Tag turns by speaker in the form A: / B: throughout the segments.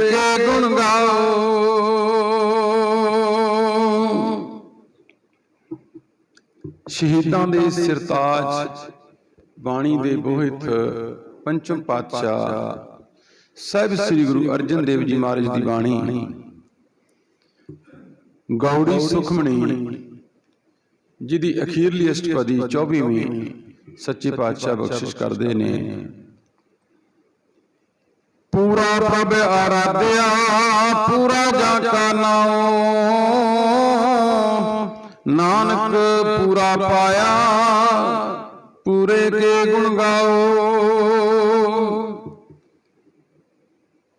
A: ਕੇ ਗੁਣ ਗਾਓ। ਸ਼ਹੀਦਾਂ ਦੇ ਸਿਰਤਾਜ ਬਾਣੀ ਦੇ ਬੋਹਿਤ ਪੰਚਮ ਪਾਤਸ਼ਾਹ ਸਾਹਿਬ ਸ੍ਰੀ ਗੁਰੂ ਅਰਜਨ ਦੇਵ ਜੀ ਮਹਾਰਾਜ ਦੀ ਬਾਣੀ। ਗੌੜੀ ਸੁਖਮਣੀ ਜਿਹਦੀ ਅਖੀਰਲੀ ਅਸ਼ਟਪਦੀ 24ਵੀਂ ਸੱਚੇ ਪਾਤਸ਼ਾਹ ਬਖਸ਼ਿਸ਼ ਕਰਦੇ ਨੇ। ਪੂਰਾ ਪ੍ਰਭ ਆਰਾਧਿਆ, ਪੂਰਾ ਜਾ ਕਾ ਨਾਉ। ਨਾਨਕ ਪੂਰਾ ਪਾਇਆ, ਪੂਰੇ ਕੇ ਗੁਣ ਗਾਓ।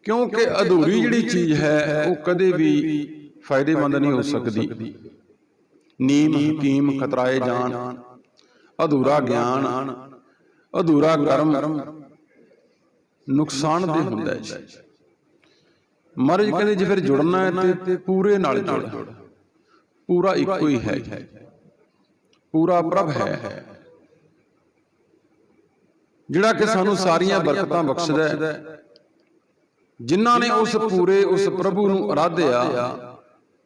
A: ਕਿਉਂਕਿ ਅਧੂਰੀ ਜਿਹੜੀ ਚੀਜ਼ ਹੈ, ਉਹ ਕਦੇ ਵੀ ਫਾਇਦੇਮੰਦ ਨਹੀਂ ਹੋ ਸਕਦੀ। ਨੀਮ, ਹਕੀਮ, ਖਤਰਾਏ ਜਾਣ ਅਧੂਰਾ ਗਿਆਨ, ਅਧੂਰਾ ਕਰਮ ਨੁਕਸਾਨ ਦੇ ਹੁੰਦਾ ਜੀ। ਮਹਾਰਾਜ ਕਹਿੰਦੇ ਜੇ ਫਿਰ ਜੁੜਨਾ ਹੈ ਤੇ ਪੂਰੇ ਨਾਲ ਜੁੜ। ਪੂਰਾ ਇੱਕੋ ਹੀ ਹੈ ਪੂਰਾ ਪ੍ਰਭ ਹੈ। ਜਿਹੜਾ ਕਿ ਸਾਨੂੰ ਸਾਰੀਆਂ ਬਰਕਤਾਂ ਬਖਸ਼ਦਾ ਹੈ। ਜਿਨ੍ਹਾਂ ਨੇ ਉਸ ਪੂਰੇ ਉਸ ਪ੍ਰਭੂ ਨੂੰ ਅਰਾਧਿਆ।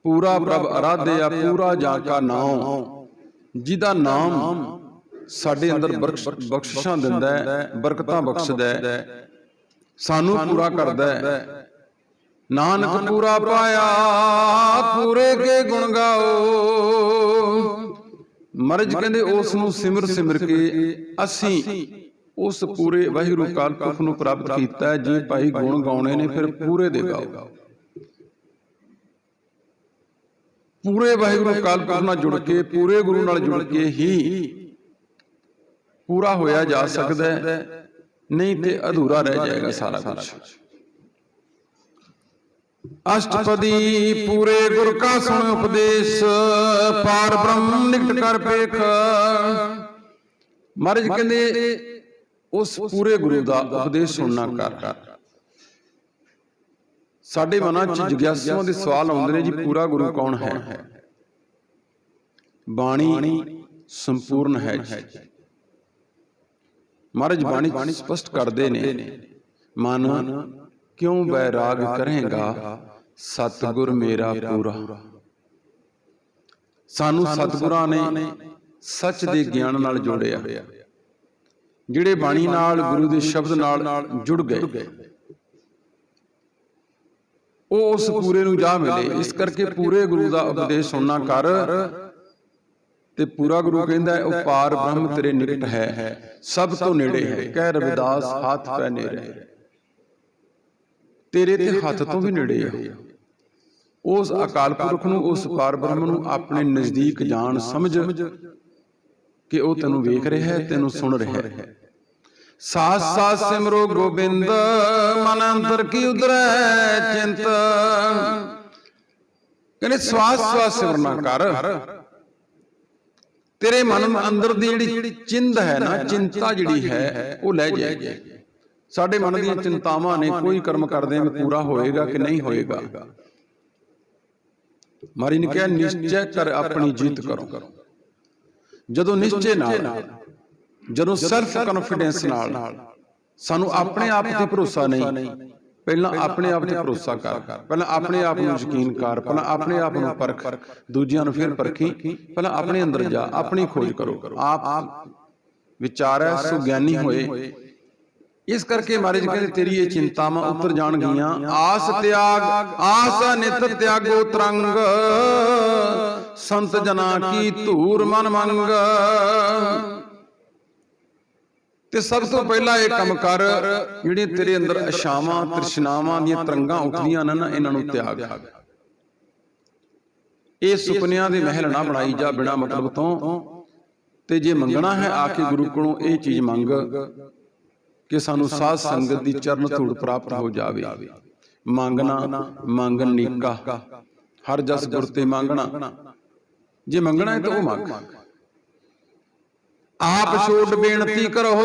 A: ਪੂਰਾ ਪ੍ਰਭ ਅਰਾਧਿਆ ਪੂਰਾ ਜਾ ਕਾ ਨਾਮ। ਜਿਹਦਾ ਨਾਮ ਸਾਡੇ ਅੰਦਰ ਬਖਸ਼- ਬਖਸ਼ਿਸ਼ਾਂ ਦਿੰਦਾ ਹੈ ਬਰਕਤਾਂ ਬਖਸ਼ਦਾ ਹੈ। ਸਾਨੂੰ ਪੂਰਾ ਕਰਦਾ ਹੈ। ਨਾਨਕ ਪੂਰਾ ਪਾਇਆ ਪੂਰੇ ਕੇ ਗੁਣ ਗਾਓ। ਮਰਜ ਕਹਿੰਦੇ ਉਸ ਨੂੰ ਸਿਮਰ ਸਿਮਰ ਕੇ ਅਸੀਂ ਉਸ ਪੂਰੇ ਵਾਹਿਗੁਰੂ ਕਾਲ ਪੁਰਖ ਨੂੰ ਪ੍ਰਾਪਤ ਕੀਤਾ ਹੈ। ਜੀ ਭਾਈ ਗੁਣ ਗਾਉਣੇ ਨੇ ਫਿਰ ਪੂਰੇ ਦੇ ਗਾਓ। ਪੂਰੇ ਵਾਹਿਗੁਰੂ ਕਾਲ ਪੁਰਖ ਨਾਲ ਜੁੜ ਕੇ ਪੂਰੇ ਗੁਰੂ ਨਾਲ ਜੁੜ ਕੇ ਹੀ ਪੂਰਾ ਹੋਇਆ ਜਾ ਸਕਦਾ ਹੈ। ਨਹੀਂ ਤੇ ਅਧੂਰਾ ਰਹਿ ਜਾਏਗਾ ਸਾਰਾ ਕੁਝ ਅਸ਼ਟਪਦੀ ਪੂਰੇ ਗੁਰ ਕਾ ਸੁਣ ਉਪਦੇਸ਼ ਪਾਰ ਬ੍ਰਹਮ ਨਿਕਟ ਕਰ ਪੇਖ। ਮਹਾਰਾਜ ਕਹਿੰਦੇ ਉਸ ਪੂਰੇ ਗੁਰੂ ਦਾ ਉਪਦੇਸ਼ ਸੁਣਨਾ ਕਰ। ਸਾਡੇ ਮਨਾਂ 'ਚ ਜਿਗਿਆਸੂਆਂ ਦੇ ਸਵਾਲ ਆਉਂਦੇ ਨੇ ਜੀ ਪੂਰਾ ਗੁਰੂ ਕੌਣ ਹੈ? ਬਾਣੀ ਸੰਪੂਰਨ ਹੈ ਜੀ। ਮਹਾਰਾਜ ਬਾਣੀ ਸਪਸ਼ਟ ਕਰਦੇ ਨੇ ਮਨ ਕਿਉਂ ਬੈਰਾਗ ਕਰੇਗਾ? ਸਤਿਗੁਰ ਮੇਰਾ ਪੂਰਾ। ਸਾਨੂੰ ਸਤਿਗੁਰਾਂ ਨੇ ਸੱਚ ਦੇ ਗਿਆਨ ਨਾਲ ਜੋੜਿਆ। ਜਿਹੜੇ ਬਾਣੀ ਨਾਲ ਗੁਰੂ ਦੇ ਸ਼ਬਦ ਨਾਲ ਜੁੜ ਗਏ। ਉਹ ਉਸ ਪੂਰੇ ਨੂੰ ਜਾ ਮਿਲੇ। ਇਸ ਕਰਕੇ ਪੂਰੇ ਗੁਰੂ ਦਾ ਉਪਦੇਸ਼ ਸੁਣਨਾ ਕਰ। ਤੇ ਪੂਰਾ ਗੁਰੂ ਕਹਿੰਦਾ ਹੈ, ਉਹ ਪਾਰ ਬ੍ਰਹਮ ਤੇਰੇ ਨਿਕਟ ਹੈ। ਸਭ ਤੋਂ ਨੇੜੇ ਹੈ। ਕਹਿ ਰਵਿਦਾਸ ਹੱਥ ਪੈ ਨੇੜੇ ਤੇਰੇ ਤੇ ਹੱਥ ਤੋਂ ਵੀ ਨੇੜੇ ਹੈ। ਉਸ ਅਕਾਲ ਪੁਰਖ ਨੂੰ ਉਸ ਪਾਰ ਬ੍ਰਹਮ ਨੂੰ ਆਪਣੇ ਨਜ਼ਦੀਕ ਜਾਣ ਸਮਝ ਕਿ ਉਹ ਤੈਨੂੰ ਵੇਖ ਰਿਹਾ ਹੈ ਤੈਨੂੰ ਸੁਣ ਰਿਹਾ ਹੈ। ਸਾਸ ਸਾਸ ਸਿਮਰੋ ਗੋਬਿੰਦ ਮਨ ਅੰਤਰ ਕੀ ਉਦਰੈ ਚਿੰਤ। ਕਹਿੰਦੇ ਸਵਾਸ ਸਵਾਸ ਸਿਮਰਨਾ ਕਰ। ਤੇਰੇ ਮਨ ਅੰਦਰ ਦੀ ਜਿਹੜੀ ਚਿੰਦ ਹੈ ਨਾ ਚਿੰਤਾ ਜਿਹੜੀ ਹੈ ਉਹ ਲੈ ਜਾਏਗੀ। ਸਾਡੇ ਮਨ ਦੀਆਂ ਚਿੰਤਾਵਾਂ ਨੇ ਕੋਈ ਕਰਮ ਕਰਦੇ ਮੈਂ ਪੂਰਾ ਹੋਏਗਾ ਕਿ ਨਹੀਂ ਹੋਏਗਾ? ਮਾਰੀ ਨੇ ਕਿਹਾ ਨਿਸ਼ਚੈ ਕਰ ਆਪਣੀ ਜੀਤ ਕਰੋ। ਜਦੋਂ ਨਿਸ਼ਚੈ ਨਾਲ ਜਦੋਂ ਸੈਲਫ ਕੌਨਫੀਡੈਂਸ ਨਾਲ ਸਾਨੂੰ ਆਪਣੇ ਆਪ ਤੇ ਭਰੋਸਾ ਨਹੀਂ। ਪਹਿਲਾਂ ਆਪਣੇ ਆਪ ਤੇ ਭਰੋਸਾ ਕਰ। ਪਹਿਲਾਂ ਆਪਣੇ ਆਪ ਨੂੰ ਯਕੀਨ ਕਰ। ਪਹਿਲਾਂ ਆਪਣੇ ਆਪ ਨੂੰ ਪਰਖ। ਦੂਜਿਆਂ ਨੂੰ ਫਿਰ ਪਰਖੀ। ਪਹਿਲਾਂ ਆਪਣੇ ਅੰਦਰ ਜਾ। ਆਪਣੀ ਖੋਜ ਕਰੋ। ਆਪ ਵਿਚਾਰੈ ਸੋ ਗਿਆਨੀ ਹੋਏ। ਇਸ ਕਰਕੇ ਮਹਾਰਾਜ ਕਹਿੰਦੇ ਤੇਰੀ ਇਹ ਚਿੰਤਾਵਾਂ ਉਤਰ ਜਾਣਗੀਆਂ। ਆਸ ਤਿਆਗ ਆਸ ਨਿਤ ਤਿਆਗੋ ਤਰੰਗ। ਸੰਤ ਜਨਾ ਕੀ ਧੂਰ ਮਨ ਮੰਗ। ਤੇ ਸਭ ਤੋਂ ਪਹਿਲਾਂ ਇਹ ਕੰਮ ਕਰ, ਜਿਹੜੀਆਂ ਤੇਰੇ ਅੰਦਰ ਅਸ਼ਾਵਾਂ, ਤ੍ਰਿਸ਼ਨਾਵਾਂ ਦੀਆਂ ਤਰੰਗਾਂ ਉੱਠਦੀਆਂ ਨੇ ਨਾ, ਇਹਨਾਂ ਨੂੰ ਤਿਆਗ। ਇਹ ਸੁਪਨਿਆਂ ਦੇ ਮਹਿਲ ਨਾ ਬਣਾਈ ਜਾ ਬਿਨਾ ਮਤਲਬ ਤੋਂ। ਤੇ ਜੇ ਮੰਗਣਾ ਹੈ, ਆ ਕੇ ਗੁਰੂ ਕੋਲੋਂ ਇਹ ਚੀਜ਼ ਮੰਗ ਕਿ ਸਾਨੂੰ ਸਾਧ ਸੰਗਤ ਦੀ ਚਰਨ ਧੂੜ ਪ੍ਰਾਪਤ ਹੋ ਜਾਵੇ। ਮੰਗਣਾ ਮੰਗਨ ਨੀਕਾ। ਹਰ ਜਸ ਗੁਰ ਤੇ ਮੰਗਣਾ। ਜੇ ਮੰਗਣਾ ਹੈ ਤਾਂ ਉਹ ਮੰਗ। ਆਪ ਛੋੜ ਬੇਨਤੀ ਕਰੋ,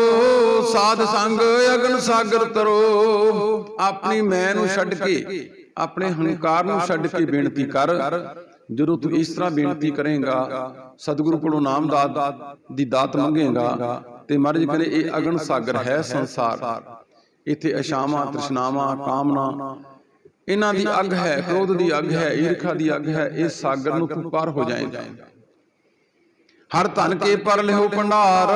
A: ਸਾਧ ਸੰਗ ਅਗਨ ਸਾਗਰ ਤਰੋ। ਆਪਣੀ ਮੈਂ ਨੂੰ ਛੱਡ ਕੇ, ਆਪਣੇ ਹੰਕਾਰ ਨੂੰ ਛੱਡ ਕੇ ਬੇਨਤੀ ਕਰ। ਜਦੋਂ ਤੂੰ ਇਸ ਤਰ੍ਹਾਂ ਬੇਨਤੀ ਕਰੇਗਾ, ਸਤਿਗੁਰੂ ਕੋਲੋਂ ਨਾਮ ਦਾਤ ਦੀ ਦਾਤ ਮੰਗੇਗਾ, ਤੇ ਮਹਾਰਾਜ ਕਹਿੰਦੇ, ਇਹ ਅਗਨ ਸਾਗਰ ਹੈ ਸੰਸਾਰ। ਇੱਥੇ ਅਸ਼ਾਵਾਂ, ਤ੍ਰਿਸ਼ਨਾਵਾਂ, ਕਾਮਨਾ, ਇਹਨਾਂ ਦੀ ਅੱਗ ਹੈ, ਕ੍ਰੋਧ ਦੀ ਅੱਗ ਹੈ, ਈਰਖਾ ਦੀ ਅੱਗ ਹੈ ਇਸ ਸਾਗਰ ਨੂੰ ਤੂੰ ਪਾਰ ਹੋ ਜਾਏਗਾ। ਹਰ ਧਨ ਕੇ ਪਰ ਲਿਓ ਭੰਡਾਰ।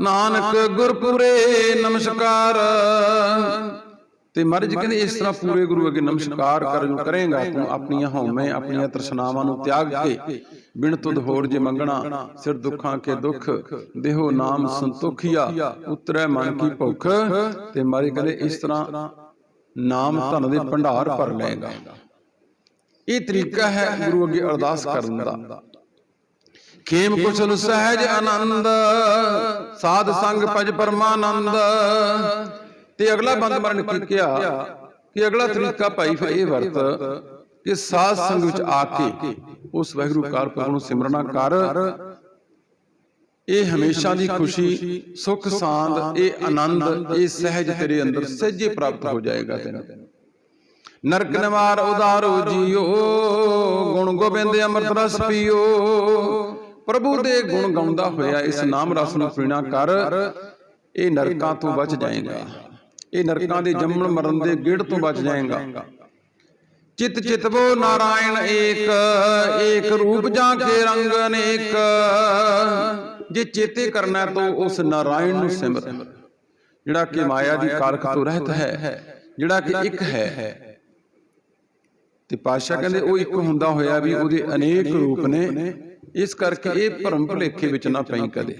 A: ਨਾਨਕ ਗੁਰਪੁਰੇ ਨਮਸਕਾਰ। ਤੇ ਮਹਾਰਾਜ ਕਹਿੰਦੇ ਇਸ ਤਰ੍ਹਾਂ ਪੂਰੇ ਗੁਰੂ ਅੱਗੇ ਨਮਸਕਾਰ ਕਰ ਜੋ ਕਰੇਗਾ, ਤੂੰ ਆਪਣੀਆਂ ਹਉਮੈ, ਆਪਣੀਆਂ ਤ੍ਰਿਸ਼ਨਾਵਾਂ ਨੂੰ ਤਿਆਗ ਕੇ ਬਿਨ ਤੁਧ ਹੋਰ ਜੇ ਮੰਗਣਾ, ਸਿਰ ਦੁੱਖਾਂ ਕੇ ਦੁੱਖ, ਦੇਹੋ ਨਾਮ ਸੰਤੋਖੀਆ, ਉਤਰੈ ਮਨ ਕੀ ਭੁੱਖ। ਤੇ ਮਹਾਰਾਜ ਕਹਿੰਦੇ ਇਸ ਤਰ੍ਹਾਂ ਨਾਮ ਧਨ ਦੇ ਭੰਡਾਰ ਭਰ ਲਏਗਾ। ਇਹ ਤਰੀਕਾ ਹੈ ਗੁਰੂ ਅੱਗੇ ਅਰਦਾਸ ਕਰਨ ਦਾ। ਖੇਮ ਕੁਸ਼ਲ ਸਹਿਜ ਆਨੰਦ ਸਾਧ ਸੰਗ ਭਜ ਪਰਮਾਨੰਦ। ਤੇ ਅਗਲਾ ਬੰਦ ਮਰਨ ਕੀ ਕਿਹਾ ਕਿ ਅਗਲਾ ਤਰੀਕਾ ਭਾਈ ਫਿਰ ਇਹ ਵਰਤ ਕਿ ਸਾਧ ਸੰਗ ਵਿੱਚ ਆ ਕੇ ਉਸ ਵਾਹਿਗੁਰੂ ਕਾਲਪੁਰਖ ਨੂੰ ਸਿਮਰਨਾ ਕਰ। ਇਹ ਹਮੇਸ਼ਾ ਦੀ ਖੁਸ਼ੀ ਸੁਖ ਸਾਂਦ ਇਹ ਆਨੰਦ ਇਹ ਸਹਿਜ ਤੇਰੇ ਅੰਦਰ ਸਹਿਜੇ ਪ੍ਰਾਪਤ ਹੋ ਜਾਏਗਾ ਤੈਨੂੰ। ਨਰਕ ਨਿਵਾਰ ਉਦਾਰੋ ਜੀਓ ਗੁਣ ਗੋਬਿੰਦ ਅੰਮ੍ਰਿਤ ਰਸ ਪੀਓ। ਪ੍ਰਭੂ ਦੇ ਗੁਣ ਗਾਉਂਦਾ ਹੋਇਆ ਇਸ ਨਾਮ ਰਸ ਨੂੰ ਪੀਣਾ ਕਰ ਇਹ ਨਰਕਾਂ ਤੋਂ ਬਚ ਜਾਏਗਾ। ਇਹ ਨਰਕਾਂ ਦੇ ਜੰਮਣ ਮਰਨ ਦੇ ਗੇੜ ਤੋਂ ਬਚ ਜਾਏਗਾ। ਚਿਤ ਚਿਤਵੋ ਨਾਰਾਇਣ ਏਕ ਏਕ ਰੂਪ ਜਾਂ ਕੇ ਰੰਗ ਅਨੇਕ। ਜੇ ਚੇਤੇ ਕਰਨਾ ਤਾਂ ਉਸ ਨਾਰਾਇਣ ਨੂੰ ਸਿਮਰ। ਜਿਹੜਾ ਕਿ ਮਾਇਆ ਦੀ ਕਾਲਕ ਤੋਂ ਰਹਿਤ ਹੈ ਜਿਹੜਾ ਕਿ ਇੱਕ ਹੈ। ਤੇ ਪਾਤਸ਼ਾਹ ਕਹਿੰਦੇ ਉਹ ਇੱਕ ਹੁੰਦਾ ਹੋਇਆ ਵੀ ਉਹਦੇ ਅਨੇਕ ਰੂਪ ਨੇ। ਇਸ ਕਰਕੇ ਇਹ ਭਰਮ ਭੁਲੇਖੇ ਵਿੱਚ ਨਾ ਪਈ ਕਦੇ।